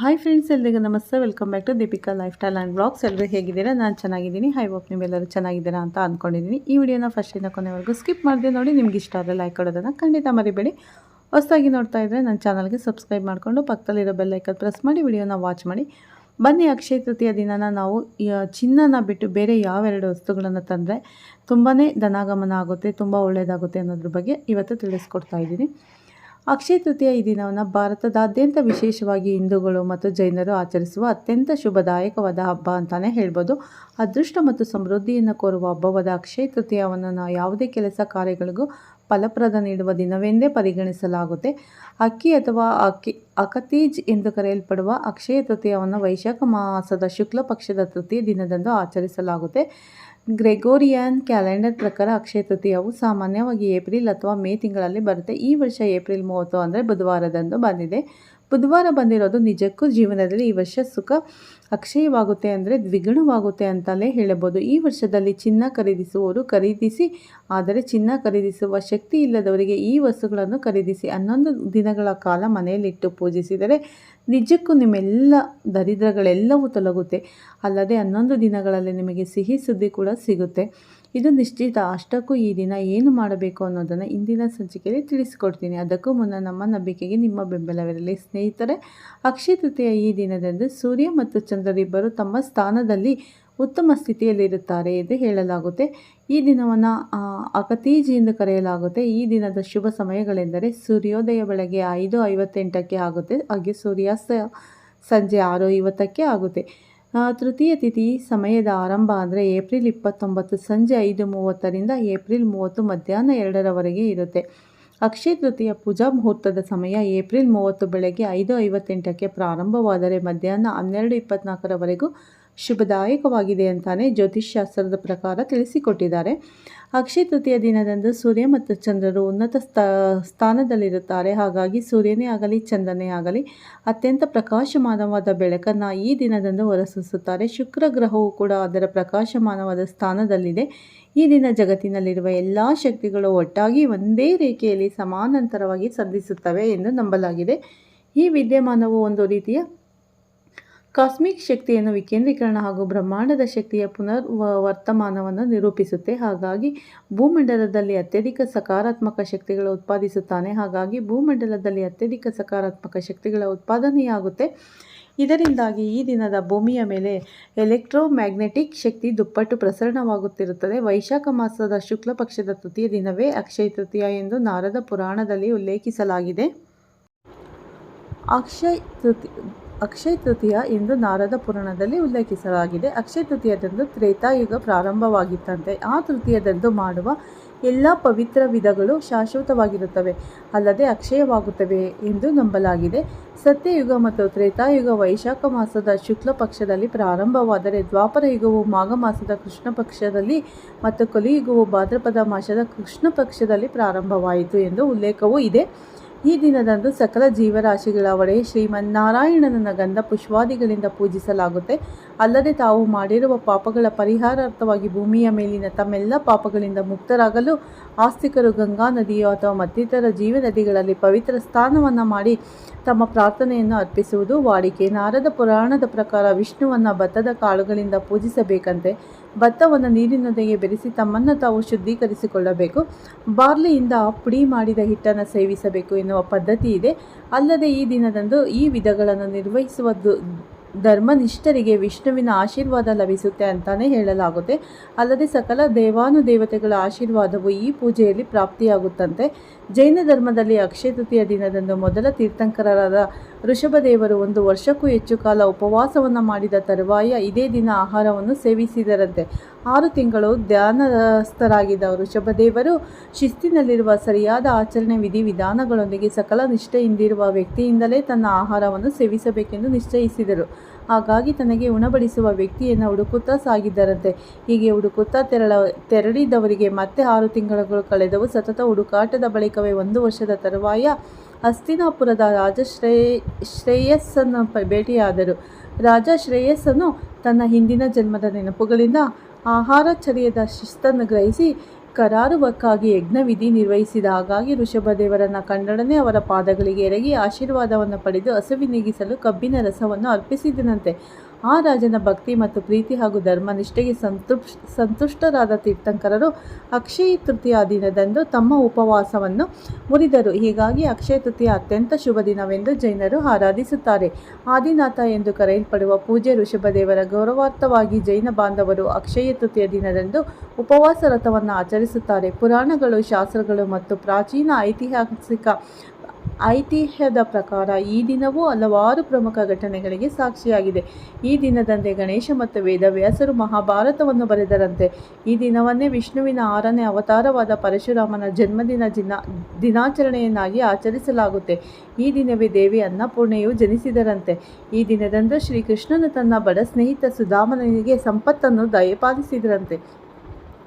Hi friends ಎಲ್ರಿಗೂ ನಮಸ್ತೆ. Welcome back to Deepika lifestyle and blogs ಎಲ್ಲರೂ ಹೇಗಿದ್ದೀರಾ? ನಾನು ಚೆನ್ನಾಗಿದ್ದೀನಿ. ಹೈ ಹೋಪ್ ನೀವೆಲ್ಲರೂ ಚೆನ್ನಾಗಿದ್ದೀರಾ ಅಂತ ಅಂದ್ಕೊಂಡಿದ್ದೀನಿ ಈ ವಿಡಿಯೋನ ಫಸ್ಟಿಂದ ಕೊನೆವರೆಗೂ ಸ್ಕಿಪ್ ಮಾಡಿದೆ ನೋಡಿ, ನಿಮ್ಗೆ ಇಷ್ಟ ಆದರೆ ಲೈಕ್ ಕೊಡೋದನ್ನು ಖಂಡಿತ ಮರಿಬೇಡಿ. ಹೊಸದಾಗಿ ನೋಡ್ತಾ ಇದ್ದರೆ ನನ್ನ ಚಾನಲ್ಗೆ ಸಬ್ಸ್ಕ್ರೈಬ್ ಮಾಡಿಕೊಂಡು ಪಕ್ಕದಲ್ಲಿರೋ ಬೆಲ್ ಐಕನ್ ಪ್ರೆಸ್ ಮಾಡಿ, ವಿಡಿಯೋನ ವಾಚ್ ಮಾಡಿ. ಬನ್ನಿ, ಅಕ್ಷಯ ತೃತೀಯ ದಿನನ ನಾವು ಚಿನ್ನನ ಬಿಟ್ಟು ಬೇರೆ ಯಾವೆರಡು ವಸ್ತುಗಳನ್ನು ತಂದರೆ ತುಂಬಾ ಧನಾಗಮನ ಆಗುತ್ತೆ, ತುಂಬ ಒಳ್ಳೆಯದಾಗುತ್ತೆ ಅನ್ನೋದ್ರ ಬಗ್ಗೆ ಇವತ್ತು ತಿಳಿಸ್ಕೊಡ್ತಾ ಇದ್ದೀನಿ. ಅಕ್ಷಯ ತೃತೀಯ ಈ ದಿನವನ್ನು ಭಾರತದಾದ್ಯಂತ ವಿಶೇಷವಾಗಿ ಹಿಂದೂಗಳು ಮತ್ತು ಜೈನರು ಆಚರಿಸುವ ಅತ್ಯಂತ ಶುಭದಾಯಕವಾದ ಹಬ್ಬ ಅಂತಲೇ ಹೇಳ್ಬೋದು. ಅದೃಷ್ಟ ಮತ್ತು ಸಮೃದ್ಧಿಯನ್ನು ಕೋರುವ ಹಬ್ಬವಾದ ಅಕ್ಷಯ ತೃತೀಯವನ್ನು ನಾವು ಯಾವುದೇ ಕೆಲಸ ಕಾರ್ಯಗಳಿಗೂ ಫಲಪ್ರದ ನೀಡುವ ದಿನವೆಂದೇ ಪರಿಗಣಿಸಲಾಗುತ್ತೆ. ಅಕ್ಕಿ ಅಥವಾ ಅಕ್ಕಿ, ಅಕತೀಜ್ ಎಂದು ಕರೆಯಲ್ಪಡುವ ಅಕ್ಷಯ ತೃತೀಯವನ್ನು ವೈಶಾಖ ಮಾಸದ ಶುಕ್ಲ ಪಕ್ಷದ ತೃತೀಯ ದಿನದಂದು ಆಚರಿಸಲಾಗುತ್ತೆ. ಗ್ರೆಗೋರಿಯನ್ ಕ್ಯಾಲೆಂಡರ್ ಪ್ರಕಾರ ಅಕ್ಷಯ ತೃತೀಯವು ಸಾಮಾನ್ಯವಾಗಿ ಏಪ್ರಿಲ್ ಅಥವಾ ಮೇ ತಿಂಗಳಲ್ಲಿ ಬರುತ್ತೆ. ಈ ವರ್ಷ ಏಪ್ರಿಲ್ ಮೂವತ್ತು ಅಂದರೆ ಬುಧವಾರದಂದು ಬಂದಿದೆ. ಬುಧವಾರ ಬಂದಿರೋದು ನಿಜಕ್ಕೂ ಜೀವನದಲ್ಲಿ ಈ ವರ್ಷ ಸುಖ ಅಕ್ಷಯವಾಗುತ್ತೆ ಅಂದರೆ ದ್ವಿಗುಣವಾಗುತ್ತೆ ಅಂತಲೇ ಹೇಳಬಹುದು. ಈ ವರ್ಷದಲ್ಲಿ ಚಿನ್ನ ಖರೀದಿಸುವವರು ಖರೀದಿಸಿ, ಆದರೆ ಚಿನ್ನ ಖರೀದಿಸುವ ಶಕ್ತಿ ಇಲ್ಲದವರಿಗೆ ಈ ವಸ್ತುಗಳನ್ನು ಖರೀದಿಸಿ ಹನ್ನೊಂದು ದಿನಗಳ ಕಾಲ ಮನೆಯಲ್ಲಿಟ್ಟು ಪೂಜಿಸಿದರೆ ನಿಜಕ್ಕೂ ನಿಮ್ಮೆಲ್ಲ ದರಿದ್ರಗಳೆಲ್ಲವೂ ತೊಲಗುತ್ತೆ. ಅಲ್ಲದೆ ಹನ್ನೊಂದು ದಿನಗಳಲ್ಲಿ ನಿಮಗೆ ಸಿಹಿ ಸುದ್ದಿ ಕೂಡ ಸಿಗುತ್ತೆ. ಇದು ನಿಶ್ಚಿತ. ಅಷ್ಟಕ್ಕೂ ಈ ದಿನ ಏನು ಮಾಡಬೇಕು ಅನ್ನೋದನ್ನು ಇಂದಿನ ಸಂಚಿಕೆಯಲ್ಲಿ ತಿಳಿಸಿಕೊಡ್ತೀನಿ. ಅದಕ್ಕೂ ಮುನ್ನ ನಮ್ಮ ನಂಬಿಕೆಗೆ ನಿಮ್ಮ ಬೆಂಬಲವಿರಲಿ. ಸ್ನೇಹಿತರೆ, ಅಕ್ಷಯ ತೃತೀಯ ಈ ದಿನದಂದು ಸೂರ್ಯ ಮತ್ತು ಚಂದ್ರರಿಬ್ಬರು ತಮ್ಮ ಸ್ಥಾನದಲ್ಲಿ ಉತ್ತಮ ಸ್ಥಿತಿಯಲ್ಲಿರುತ್ತಾರೆ ಎಂದು ಹೇಳಲಾಗುತ್ತೆ. ಈ ದಿನವನ್ನು ಅಕತೀಜಿ ಎಂದು ಕರೆಯಲಾಗುತ್ತೆ. ಈ ದಿನದ ಶುಭ ಸಮಯಗಳೆಂದರೆ ಸೂರ್ಯೋದಯ ಬೆಳಗ್ಗೆ ಐದು ಐವತ್ತೆಂಟಕ್ಕೆ ಆಗುತ್ತೆ. ಹಾಗೆ ಸೂರ್ಯಾಸ್ತ ಸಂಜೆ ಆರು ಐವತ್ತಕ್ಕೆ ಆಗುತ್ತೆ. ತೃತೀಯ ತಿಥಿ ಸಮಯದ ಆರಂಭ ಅಂದರೆ ಏಪ್ರಿಲ್ ಇಪ್ಪತ್ತೊಂಬತ್ತು ಸಂಜೆ ಐದು ಮೂವತ್ತರಿಂದ ಏಪ್ರಿಲ್ ಮೂವತ್ತು ಮಧ್ಯಾಹ್ನ ಎರಡರವರೆಗೆ ಇರುತ್ತೆ. ಅಕ್ಷಯ ತೃತೀಯ ಪೂಜಾ ಮುಹೂರ್ತದ ಸಮಯ ಏಪ್ರಿಲ್ ಮೂವತ್ತು ಬೆಳಗ್ಗೆ ಐದು ಐವತ್ತೆಂಟಕ್ಕೆ ಪ್ರಾರಂಭವಾದರೆ ಮಧ್ಯಾಹ್ನ ಹನ್ನೆರಡು ಇಪ್ಪತ್ನಾಲ್ಕರವರೆಗೂ ಶುಭದಾಯಕವಾಗಿದೆ ಅಂತಾನೆ ಜ್ಯೋತಿಷ್ಶಾಸ್ತ್ರದ ಪ್ರಕಾರ ತಿಳಿಸಿಕೊಟ್ಟಿದ್ದಾರೆ. ಅಕ್ಷಯ ತೃತೀಯ ದಿನದಂದು ಸೂರ್ಯ ಮತ್ತು ಚಂದ್ರರು ಉನ್ನತ ಸ್ಥ, ಸ್ಥಾನದಲ್ಲಿರುತ್ತಾರೆ. ಹಾಗಾಗಿ ಸೂರ್ಯನೇ ಆಗಲಿ, ಚಂದ್ರನೇ ಆಗಲಿ, ಅತ್ಯಂತ ಪ್ರಕಾಶಮಾನವಾದ ಬೆಳಕನ್ನು ಈ ದಿನದಂದು ಹೊರಸೂಸುತ್ತಾರೆ. ಶುಕ್ರ ಗ್ರಹವು ಕೂಡ ಅದರ ಪ್ರಕಾಶಮಾನವಾದ ಸ್ಥಾನದಲ್ಲಿದೆ. ಈ ದಿನ ಜಗತ್ತಿನಲ್ಲಿರುವ ಎಲ್ಲ ಶಕ್ತಿಗಳು ಒಟ್ಟಾಗಿ ಒಂದೇ ರೇಖೆಯಲ್ಲಿ ಸಮಾನಾಂತರವಾಗಿ ಸಂಧಿಸುತ್ತವೆ ಎಂದು ನಂಬಲಾಗಿದೆ. ಈ ವಿದ್ಯಮಾನವು ಒಂದು ರೀತಿಯ ಕಾಸ್ಮಿಕ್ ಶಕ್ತಿಯನ್ನು ವಿಕೇಂದ್ರೀಕರಣ ಹಾಗೂ ಬ್ರಹ್ಮಾಂಡದ ಶಕ್ತಿಯ ಪುನರ್ ವರ್ತಮಾನವನ್ನು ನಿರೂಪಿಸುತ್ತೆ. ಹಾಗಾಗಿ ಭೂಮಂಡಲದಲ್ಲಿ ಅತ್ಯಧಿಕ ಸಕಾರಾತ್ಮಕ ಶಕ್ತಿಗಳು ಉತ್ಪಾದಿಸುತ್ತಾನೆ. ಹಾಗಾಗಿ ಭೂಮಂಡಲದಲ್ಲಿ ಅತ್ಯಧಿಕ ಸಕಾರಾತ್ಮಕ ಶಕ್ತಿಗಳ ಉತ್ಪಾದನೆಯಾಗುತ್ತೆ. ಇದರಿಂದಾಗಿ ಈ ದಿನದ ಭೂಮಿಯ ಮೇಲೆ ಎಲೆಕ್ಟ್ರೋಮ್ಯಾಗ್ನೆಟಿಕ್ ಶಕ್ತಿ ದುಪ್ಪಟ್ಟು ಪ್ರಸರಣವಾಗುತ್ತಿರುತ್ತದೆ. ವೈಶಾಖ ಮಾಸದ ಶುಕ್ಲ ಪಕ್ಷದ ತೃತೀಯ ದಿನವೇ ಅಕ್ಷಯ ತೃತೀಯ ಎಂದು ನಾರದ ಪುರಾಣದಲ್ಲಿ ಉಲ್ಲೇಖಿಸಲಾಗಿದೆ. ಅಕ್ಷಯ ತೃತೀಯ ಅಕ್ಷಯ ತೃತೀಯ ಎಂದು ನಾರದ ಪುರಾಣದಲ್ಲಿ ಉಲ್ಲೇಖಿಸಲಾಗಿದೆ. ಅಕ್ಷಯ ತೃತೀಯದಂದು ತ್ರೇತಾಯುಗ ಪ್ರಾರಂಭವಾಗಿತ್ತಂತೆ. ಆ ತೃತೀಯದಂದು ಮಾಡುವ ಎಲ್ಲ ಪವಿತ್ರ ವಿಧಗಳು ಶಾಶ್ವತವಾಗಿರುತ್ತವೆ. ಅಲ್ಲದೆ ಅಕ್ಷಯವಾಗುತ್ತವೆ ಎಂದು ನಂಬಲಾಗಿದೆ. ಸತ್ಯಯುಗ ಮತ್ತು ತ್ರೇತಾಯುಗ ವೈಶಾಖ ಮಾಸದ ಶುಕ್ಲ ಪಕ್ಷದಲ್ಲಿ ಪ್ರಾರಂಭವಾದರೆ ದ್ವಾಪರ ಯುಗವು ಮಾಘ ಮಾಸದ ಕೃಷ್ಣ ಪಕ್ಷದಲ್ಲಿ ಮತ್ತು ಕಲಿಯುಗವು ಭಾದ್ರಪದ ಮಾಸದ ಕೃಷ್ಣ ಪಕ್ಷದಲ್ಲಿ ಪ್ರಾರಂಭವಾಯಿತು ಎಂದು ಉಲ್ಲೇಖವೂ ಇದೆ. ಈ ದಿನದಂದು ಸಕಲ ಜೀವರಾಶಿಗಳ ಒಡೆಯ ಶ್ರೀಮನ್ನಾರಾಯಣನ ಗಂಧ ಪುಷ್ಪಾದಿಗಳಿಂದ ಪೂಜಿಸಲಾಗುತ್ತೆ. ಅಲ್ಲದೆ ತಾವು ಮಾಡಿರುವ ಪಾಪಗಳ ಪರಿಹಾರಾರ್ಥವಾಗಿ ಭೂಮಿಯ ಮೇಲಿನ ತಮ್ಮೆಲ್ಲ ಪಾಪಗಳಿಂದ ಮುಕ್ತರಾಗಲು ಆಸ್ತಿಕರು ಗಂಗಾ ನದಿಯೋ ಅಥವಾ ಮತ್ತಿತರ ಜೀವ ನದಿಗಳಲ್ಲಿ ಪವಿತ್ರ ಸ್ಥಾನವನ್ನು ಮಾಡಿ ತಮ್ಮ ಪ್ರಾರ್ಥನೆಯನ್ನು ಅರ್ಪಿಸುವುದು ವಾಡಿಕೆ. ನಾರದ ಪುರಾಣದ ಪ್ರಕಾರ ವಿಷ್ಣುವನ್ನು ಭತ್ತದ ಕಾಳುಗಳಿಂದ ಪೂಜಿಸಬೇಕಂತೆ. ಭತ್ತವನ್ನು ನೀರಿನೊಂದಿಗೆ ಬೆರೆಸಿ ತಮ್ಮನ್ನು ತಾವು ಶುದ್ಧೀಕರಿಸಿಕೊಳ್ಳಬೇಕು. ಬಾರ್ಲಿಯಿಂದ ಪುಡಿ ಮಾಡಿದ ಹಿಟ್ಟನ್ನು ಸೇವಿಸಬೇಕು ಎನ್ನುವ ಪದ್ಧತಿ ಇದೆ. ಅಲ್ಲದೆ ಈ ದಿನದಂದು ಈ ವಿಧಗಳನ್ನು ನಿರ್ವಹಿಸುವ ಧರ್ಮನಿಷ್ಠರಿಗೆ ವಿಷ್ಣುವಿನ ಆಶೀರ್ವಾದ ಲಭಿಸುತ್ತೆ ಅಂತಾನೆ ಹೇಳಲಾಗುತ್ತೆ. ಅಲ್ಲದೆ ಸಕಲ ದೇವಾನುದೇವತೆಗಳ ಆಶೀರ್ವಾದವು ಈ ಪೂಜೆಯಲ್ಲಿ ಪ್ರಾಪ್ತಿಯಾಗುತ್ತಂತೆ. ಜೈನ ಧರ್ಮದಲ್ಲಿ ಅಕ್ಷಯ ತೃತೀಯ ದಿನದಂದು ಮೊದಲ ತೀರ್ಥಂಕರರಾದ ಋಷಭದೇವರು ಒಂದು ವರ್ಷಕ್ಕೂ ಹೆಚ್ಚು ಕಾಲ ಉಪವಾಸವನ್ನು ಮಾಡಿದ ತರುವಾಯ ಇದೇ ದಿನ ಆಹಾರವನ್ನು ಸೇವಿಸಿದರಂತೆ. ಆರು ತಿಂಗಳು ಧ್ಯಾನಸ್ಥರಾಗಿದ್ದವರು. ಋಷಭದೇವರು ಶಿಸ್ತಿನಲ್ಲಿರುವ ಸರಿಯಾದ ಆಚರಣೆ ವಿಧಿ ವಿಧಾನಗಳೊಂದಿಗೆ ಸಕಲ ನಿಷ್ಠೆಯಿಂದಿರುವ ವ್ಯಕ್ತಿಯಿಂದಲೇ ತನ್ನ ಆಹಾರವನ್ನು ಸೇವಿಸಬೇಕೆಂದು ನಿಶ್ಚಯಿಸಿದರು. ಹಾಗಾಗಿ ತನಗೆ ಉಣಬಡಿಸುವ ವ್ಯಕ್ತಿಯನ್ನು ಹುಡುಕುತ್ತಾ ಸಾಗಿದ್ದರಂತೆ. ಹೀಗೆ ಹುಡುಕುತ್ತಾ ತೆರಳ ತೆರಳಿದವರಿಗೆ ಮತ್ತೆ ಆರು ತಿಂಗಳುಗಳು ಕಳೆದವು. ಸತತ ಹುಡುಕಾಟದ ಬಳಿಕವೇ ಒಂದು ವರ್ಷದ ತರುವಾಯ ಹಸ್ತಿನಾಪುರದ ರಾಜ ಶ್ರೇ ಶ್ರೇಯಸ್ಸನ್ನು ಭೇಟಿಯಾದರು. ರಾಜ ಶ್ರೇಯಸ್ಸನ್ನು ತನ್ನ ಹಿಂದಿನ ಜನ್ಮದ ನೆನಪುಗಳಿಂದ ಆಹಾರಚರ್ಯದ ಶಿಸ್ತನ್ನು ಗ್ರಹಿಸಿ ಕರಾರುವಕ್ಕಾಗಿ ಯಜ್ಞವಿಧಿ ನಿರ್ವಹಿಸಿದ ಹಾಗಾಗಿ ಋಷಭದೇವರನ್ನ ಕಂಡೊಡನೆ ಅವರ ಪಾದಗಳಿಗೆ ಎರಗಿ ಆಶೀರ್ವಾದವನ್ನು ಪಡೆದು ಹಸುವಿನೀಗಿಸಲು ಕಬ್ಬಿನ ರಸವನ್ನು ಅರ್ಪಿಸಿದನಂತೆ. ಆ ರಾಜನ ಭಕ್ತಿ ಮತ್ತು ಪ್ರೀತಿ ಹಾಗೂ ಧರ್ಮನಿಷ್ಠೆಗೆ ಸಂತೃಪ್ ಸಂತುಷ್ಟರಾದ ತೀರ್ಥಂಕರರು ಅಕ್ಷಯ ತೃತೀಯ ದಿನದಂದು ತಮ್ಮ ಉಪವಾಸವನ್ನು ಮುರಿದರು. ಹೀಗಾಗಿ ಅಕ್ಷಯ ತೃತೀಯ ಅತ್ಯಂತ ಶುಭ ದಿನವೆಂದು ಜೈನರು ಆರಾಧಿಸುತ್ತಾರೆ. ಆದಿನಾಥ ಎಂದು ಕರೆಯಲ್ಪಡುವ ಪೂಜ್ಯ ಋಷಭದೇವರ ಗೌರವಾರ್ಥವಾಗಿ ಜೈನ ಬಾಂಧವರು ಅಕ್ಷಯ ತೃತೀಯ ದಿನದಂದು ಉಪವಾಸ ರಥವನ್ನು ಆಚರಿಸುತ್ತಾರೆ. ಪುರಾಣಗಳು, ಶಾಸ್ತ್ರಗಳು ಮತ್ತು ಪ್ರಾಚೀನ ಐತಿಹಾಸಿಕ ಐತಿಹ್ಯದ ಪ್ರಕಾರ ಈ ದಿನವೂ ಹಲವಾರು ಪ್ರಮುಖ ಘಟನೆಗಳಿಗೆ ಸಾಕ್ಷಿಯಾಗಿದೆ. ಈ ದಿನದಂದೇ ಗಣೇಶ ಮತ್ತು ವೇದವ್ಯಾಸರು ಮಹಾಭಾರತವನ್ನು ಬರೆದರಂತೆ. ಈ ದಿನವನ್ನೇ ವಿಷ್ಣುವಿನ ಆರನೇ ಅವತಾರವಾದ ಪರಶುರಾಮನ ಜನ್ಮದಿನ ದಿನ, ದಿನಾಚರಣೆಯನ್ನಾಗಿ ಆಚರಿಸಲಾಗುತ್ತೆ. ಈ ದಿನವೇ ದೇವಿ ಅನ್ನಪೂರ್ಣೆಯು ಜನಿಸಿದರಂತೆ. ಈ ದಿನದಂದು ಶ್ರೀಕೃಷ್ಣನು ತನ್ನ ಬಡ ಸ್ನೇಹಿತ ಸುಧಾಮನಿಗೆ ಸಂಪತ್ತನ್ನು ದಯಪಾಲಿಸಿದರಂತೆ.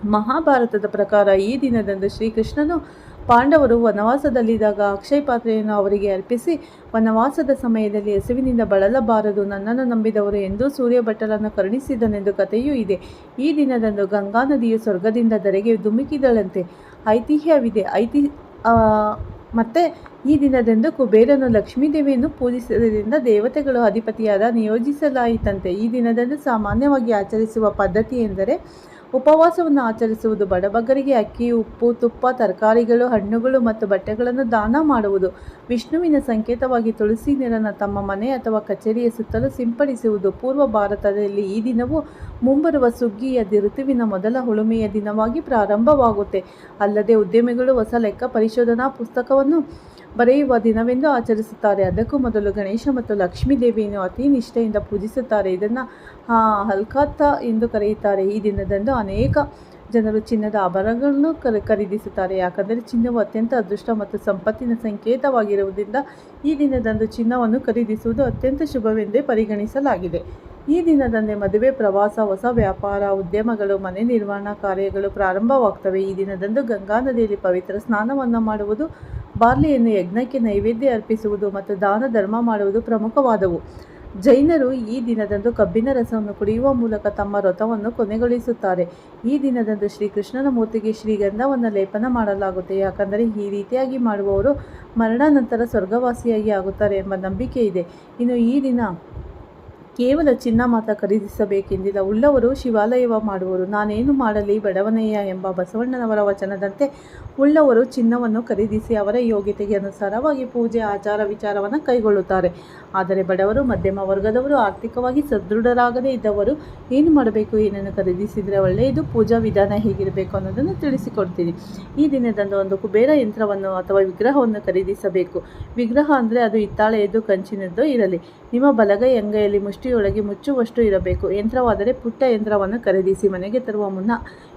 ಮಹಾಭಾರತದ ಪ್ರಕಾರ ಈ ದಿನದಂದು ಶ್ರೀಕೃಷ್ಣನು ಪಾಂಡವರು ವನವಾಸದಲ್ಲಿದ್ದಾಗ ಅಕ್ಷಯ ಪಾತ್ರೆಯನ್ನು ಅವರಿಗೆ ಅರ್ಪಿಸಿ, ವನವಾಸದ ಸಮಯದಲ್ಲಿ ಹಸುವಿನಿಂದ ಬಳಲಬಾರದು, ನನ್ನನ್ನು ನಂಬಿದವರು ಎಂದೂ ಸೂರ್ಯ ಭಟ್ಟರನ್ನು ಕರುಣಿಸಿದನೆಂದು ಕಥೆಯೂ ಇದೆ. ಈ ದಿನದಂದು ಗಂಗಾ ನದಿಯು ಸ್ವರ್ಗದಿಂದ ಧರೆಗೆ ಧುಮುಕಿದಳಂತೆ. ಐತಿಹ್ಯವಿದೆ. ಐತಿ ಮತ್ತು ಈ ದಿನದಂದು ಕುಬೇರನು ಲಕ್ಷ್ಮೀದೇವಿಯನ್ನು ಪೂಜಿಸುವುದರಿಂದ ದೇವತೆಗಳು ಅಧಿಪತಿಯಾದ ನಿಯೋಜಿಸಲಾಯಿತಂತೆ. ಈ ದಿನದಂದು ಸಾಮಾನ್ಯವಾಗಿ ಆಚರಿಸುವ ಪದ್ಧತಿ ಎಂದರೆ ಉಪವಾಸವನ್ನು ಆಚರಿಸುವುದು, ಬಡಬಗರಿಗೆ ಅಕ್ಕಿ, ಉಪ್ಪು, ತುಪ್ಪ, ತರಕಾರಿಗಳು, ಹಣ್ಣುಗಳು ಮತ್ತು ಬಟ್ಟೆಗಳನ್ನು ದಾನ ಮಾಡುವುದು, ವಿಷ್ಣುವಿನ ಸಂಕೇತವಾಗಿ ತುಳಸಿ ನೀರನ್ನು ತಮ್ಮ ಮನೆ ಅಥವಾ ಕಚೇರಿಯ ಸುತ್ತಲೂ ಸಿಂಪಡಿಸುವುದು. ಪೂರ್ವ ಭಾರತದಲ್ಲಿ ಈ ದಿನವು ಮುಂಬರುವ ಸುಗ್ಗಿಯ ಋತುವಿನ ಮೊದಲ ಹುಳುಮೆಯ ದಿನವಾಗಿ ಪ್ರಾರಂಭವಾಗುತ್ತೆ. ಅಲ್ಲದೆ ಉದ್ಯಮಿಗಳು ಹೊಸ ಲೆಕ್ಕ ಪರಿಶೋಧನಾ ಪುಸ್ತಕವನ್ನು ಬರೆಯುವ ದಿನವೆಂದು ಆಚರಿಸುತ್ತಾರೆ. ಅದಕ್ಕೂ ಮೊದಲು ಗಣೇಶ ಮತ್ತು ಲಕ್ಷ್ಮೀ ದೇವಿಯನ್ನು ಅತಿ ನಿಷ್ಠೆಯಿಂದ ಪೂಜಿಸುತ್ತಾರೆ. ಇದನ್ನು ಹಲ್ಕಾತ್ತ ಎಂದು ಕರೆಯುತ್ತಾರೆ. ಈ ದಿನದಂದು ಅನೇಕ ಜನರು ಚಿನ್ನದ ಆಭರಣಗಳನ್ನು ಖರೀದಿಸುತ್ತಾರೆ. ಯಾಕಂದರೆ ಚಿನ್ನವು ಅತ್ಯಂತ ಅದೃಷ್ಟ ಮತ್ತು ಸಂಪತ್ತಿನ ಸಂಕೇತವಾಗಿರುವುದರಿಂದ ಈ ದಿನದಂದು ಚಿನ್ನವನ್ನು ಖರೀದಿಸುವುದು ಅತ್ಯಂತ ಶುಭವೆಂದೇ ಪರಿಗಣಿಸಲಾಗಿದೆ. ಈ ದಿನದಂದೇ ಮದುವೆ, ಪ್ರವಾಸ, ಹೊಸ ವ್ಯಾಪಾರ, ಉದ್ಯಮಗಳು, ಮನೆ ನಿರ್ಮಾಣ ಕಾರ್ಯಗಳು ಪ್ರಾರಂಭವಾಗ್ತವೆ. ಈ ದಿನದಂದು ಗಂಗಾ ನದಿಯಲ್ಲಿ ಪವಿತ್ರ ಸ್ನಾನವನ್ನು ಮಾಡುವುದು ಬಾರ್ಲಿಯನ್ನು ಯಜ್ಞಕ್ಕೆ ನೈವೇದ್ಯ ಅರ್ಪಿಸುವುದು ಮತ್ತು ದಾನ ಧರ್ಮ ಮಾಡುವುದು ಪ್ರಮುಖವಾದವು. ಜೈನರು ಈ ದಿನದಂದು ಕಬ್ಬಿನ ರಸವನ್ನು ಕುಡಿಯುವ ಮೂಲಕ ತಮ್ಮ ವ್ರತವನ್ನು ಕೊನೆಗೊಳಿಸುತ್ತಾರೆ. ಈ ದಿನದಂದು ಶ್ರೀಕೃಷ್ಣನ ಮೂರ್ತಿಗೆ ಶ್ರೀಗಂಧವನ್ನು ಲೇಪನ ಮಾಡಲಾಗುತ್ತೆ. ಯಾಕಂದರೆ ಈ ರೀತಿಯಾಗಿ ಮಾಡುವವರು ಮರಣಾನಂತರ ಸ್ವರ್ಗವಾಸಿಯಾಗಿ ಆಗುತ್ತಾರೆ ಎಂಬ ನಂಬಿಕೆ ಇದೆ ಇನ್ನು ಈ ದಿನ ಕೇವಲ ಚಿನ್ನ ಮಾತ್ರ ಖರೀದಿಸಬೇಕೆಂದಿಲ್ಲ ಉಳ್ಳವರು ಶಿವಾಲಯ ಮಾಡುವರು. ನಾನೇನು ಮಾಡಲಿ ಬಡವನಯ್ಯ ಎಂಬ ಬಸವಣ್ಣನವರ ವಚನದಂತೆ ಉಳ್ಳವರು ಚಿನ್ನವನ್ನು ಖರೀದಿಸಿ ಅವರ ಯೋಗ್ಯತೆಗೆ ಅನುಸಾರವಾಗಿ ಪೂಜೆ, ಆಚಾರ ವಿಚಾರವನ್ನು ಕೈಗೊಳ್ಳುತ್ತಾರೆ. ಆದರೆ ಬಡವರು, ಮಧ್ಯಮ ವರ್ಗದವರು, ಆರ್ಥಿಕವಾಗಿ ಸದೃಢರಾಗದೇ ಇದ್ದವರು ಏನು ಮಾಡಬೇಕು? ಏನನ್ನು ಖರೀದಿಸಿದರೆ ಒಳ್ಳೆಯದು? ಪೂಜಾ ವಿಧಾನ ಹೇಗಿರಬೇಕು ಅನ್ನೋದನ್ನು ತಿಳಿಸಿಕೊಡ್ತೀನಿ ಈ ದಿನದಂದು ಒಂದು ಕುಬೇರ ಯಂತ್ರವನ್ನು ಅಥವಾ ವಿಗ್ರಹವನ್ನು ಖರೀದಿಸಬೇಕು. ವಿಗ್ರಹ ಅಂದರೆ ಅದು ಹಿತ್ತಾಳೆಯದ್ದು, ಕಂಚಿನದ್ದು ಇರಲಿ. ನಿಮ್ಮ ಬಲಗೈ ಅಂಗೈಯಲ್ಲಿ ಮುಷ್ಟಿಯೊಳಗೆ ಮುಚ್ಚುವಷ್ಟು ಇರಬೇಕು. ಯಂತ್ರವಾದರೆ ಪುಟ್ಟ ಯಂತ್ರವನ್ನು ಖರೀದಿಸಿ ಮನೆಗೆ ತರುವ ಮುನ್ನ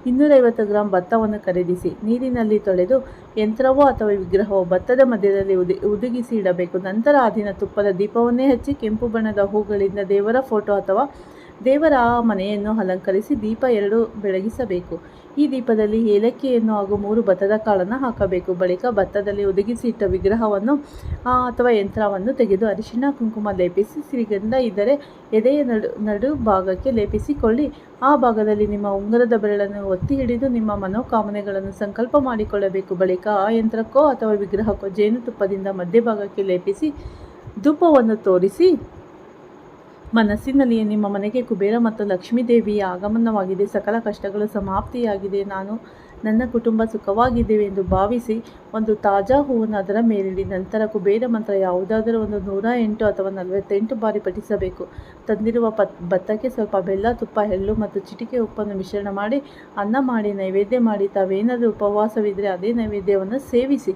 ಇನ್ನೂರೈವತ್ತು ಗ್ರಾಂ ಭತ್ತವನ್ನು ಖರೀದಿಸಿ. ನೀರಿನಲ್ಲಿ ತೊಳೆದು ಯಂತ್ರವೋ ಅಥವಾ ವಿಗ್ರಹವೋ ಭತ್ತದ ಮಧ್ಯದಲ್ಲಿ ಉದಿ, ಉದುಗಿಸಿ ಇಡಬೇಕು. ನಂತರ ಆ ದಿನ ತುಪ್ಪದ ದೀಪವನ್ನೇ ಹಚ್ಚಿ ಕೆಂಪು ಬಣ್ಣದ ಹೂಗಳಿಂದ ದೇವರ ಫೋಟೋ ಅಥವಾ ದೇವರ ಮನೆಯನ್ನು ಅಲಂಕರಿಸಿ ದೀಪ ಎರಡು ಬೆಳಗಿಸಬೇಕು. ಈ ದೀಪದಲ್ಲಿ ಏಲಕ್ಕಿಯನ್ನು ಹಾಗೂ ಮೂರು ಭತ್ತದ ಕಾಳನ್ನು ಹಾಕಬೇಕು. ಬಳಿಕ ಭತ್ತದಲ್ಲಿ ಒದಗಿಸಿ ಇಟ್ಟ ವಿಗ್ರಹವನ್ನು ಅಥವಾ ಯಂತ್ರವನ್ನು ತೆಗೆದು ಅರಿಶಿಣ ಕುಂಕುಮ ಲೇಪಿಸಿ ಸಿರಿಗಂಧ ಇದ್ದರೆ ಎದೆಯ ನಡು ನಡು ಭಾಗಕ್ಕೆ ಲೇಪಿಸಿಕೊಳ್ಳಿ. ಆ ಭಾಗದಲ್ಲಿ ನಿಮ್ಮ ಉಂಗರದ ಬೆರಳನ್ನು ಒತ್ತಿ ಹಿಡಿದು ನಿಮ್ಮ ಮನೋಕಾಮನೆಗಳನ್ನು ಸಂಕಲ್ಪ ಮಾಡಿಕೊಳ್ಳಬೇಕು. ಬಳಿಕ ಆ ಯಂತ್ರಕ್ಕೋ ಅಥವಾ ವಿಗ್ರಹಕ್ಕೋ ಜೇನುತುಪ್ಪದಿಂದ ಮಧ್ಯಭಾಗಕ್ಕೆ ಲೇಪಿಸಿ ಧೂಪವನ್ನು ತೋರಿಸಿ ಮನಸ್ಸಿನಲ್ಲಿಯೇ ನಿಮ್ಮ ಮನೆಗೆ ಕುಬೇರ ಮತ್ತು ಲಕ್ಷ್ಮೀ ದೇವಿಯ ಆಗಮನವಾಗಿದೆ. ಸಕಲ ಕಷ್ಟಗಳು ಸಮಾಪ್ತಿಯಾಗಿದೆ. ನಾನು ನನ್ನ ಕುಟುಂಬ ಸುಖವಾಗಿದ್ದೇವೆ ಎಂದು ಭಾವಿಸಿ ಒಂದು ತಾಜಾ ಹೂವನ್ನು ಅದರ ಮೇಲಿಡಿ, ನಂತರ ಕುಬೇರ ಮಂತ್ರ ಯಾವುದಾದರೂ ಒಂದು ನೂರ ಎಂಟು ಅಥವಾ ನಲವತ್ತೆಂಟು ಬಾರಿ ಪಠಿಸಬೇಕು. ತಂದಿರುವ ಪತ್, ಭತ್ತಕ್ಕೆ ಸ್ವಲ್ಪ ಬೆಲ್ಲ, ತುಪ್ಪ, ಎಳ್ಳು ಮತ್ತು ಚಿಟಿಕೆ ಉಪ್ಪನ್ನು ಮಿಶ್ರಣ ಮಾಡಿ, ಅನ್ನ ಮಾಡಿ, ನೈವೇದ್ಯ ಮಾಡಿ, ತಾವೇನಾದರೂ ಉಪವಾಸವಿದ್ದರೆ ಅದೇ ನೈವೇದ್ಯವನ್ನು ಸೇವಿಸಿ.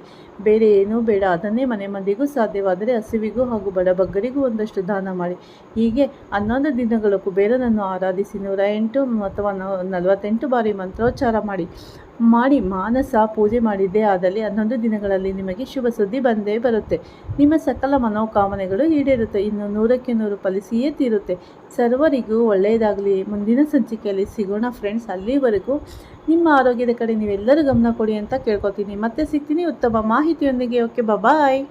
ಬೇರೆ ಏನೂ ಬೇಡ, ಅದನ್ನೇ ಮನೆ ಮಂದಿಗೂ ಸಾಧ್ಯವಾದರೆ ಹಸಿವಿಗೂ ಹಾಗೂ ಬಡಬಗ್ಗರಿಗೂ ಒಂದಷ್ಟು ದಾನ ಮಾಡಿ. ಹೀಗೆ ಹನ್ನೊಂದು ದಿನಗಳು ಕುಬೇರನನ್ನು ಆರಾಧಿಸಿ ನೂರ ಎಂಟು ಅಥವಾ ನಲವತ್ತೆಂಟು ಬಾರಿ ಮಂತ್ರೋಚ್ಚಾರ ಮಾಡಿ. ಮಾಡಿ ಮಾನಸ ಪೂಜೆ ಮಾಡಿದ್ದೇ ಆದಲ್ಲಿ ಹನ್ನೊಂದು ದಿನಗಳಲ್ಲಿ ನಿಮಗೆ ಶುಭ ಸುದ್ದಿ ಬಂದೇ ಬರುತ್ತೆ. ನಿಮ್ಮ ಸಕಲ ಮನೋಕಾಮನೆಗಳು ಈಡೇರುತ್ತೆ. ಇನ್ನು ನೂರಕ್ಕೆ ನೂರು ಫಲಿಸಿಯೇ ತೀರುತ್ತೆ. ಸರ್ವರಿಗೂ ಒಳ್ಳೆಯದಾಗಲಿ. ಮುಂದಿನ ಸಂಚಿಕೆಯಲ್ಲಿ ಸಿಗೋಣ ಫ್ರೆಂಡ್ಸ್ ಅಲ್ಲಿವರೆಗೂ ನಿಮ್ಮ ಆರೋಗ್ಯದ ಕಡೆ ನೀವೆಲ್ಲರೂ ಗಮನ ಕೊಡಿ ಅಂತ ಕೇಳ್ಕೊತೀನಿ. ಮತ್ತೆ ಸಿಗ್ತೀನಿ. ಉತ್ತಮ ಮಾಹಿತಿಯೊಂದಿಗೆ. Okay bye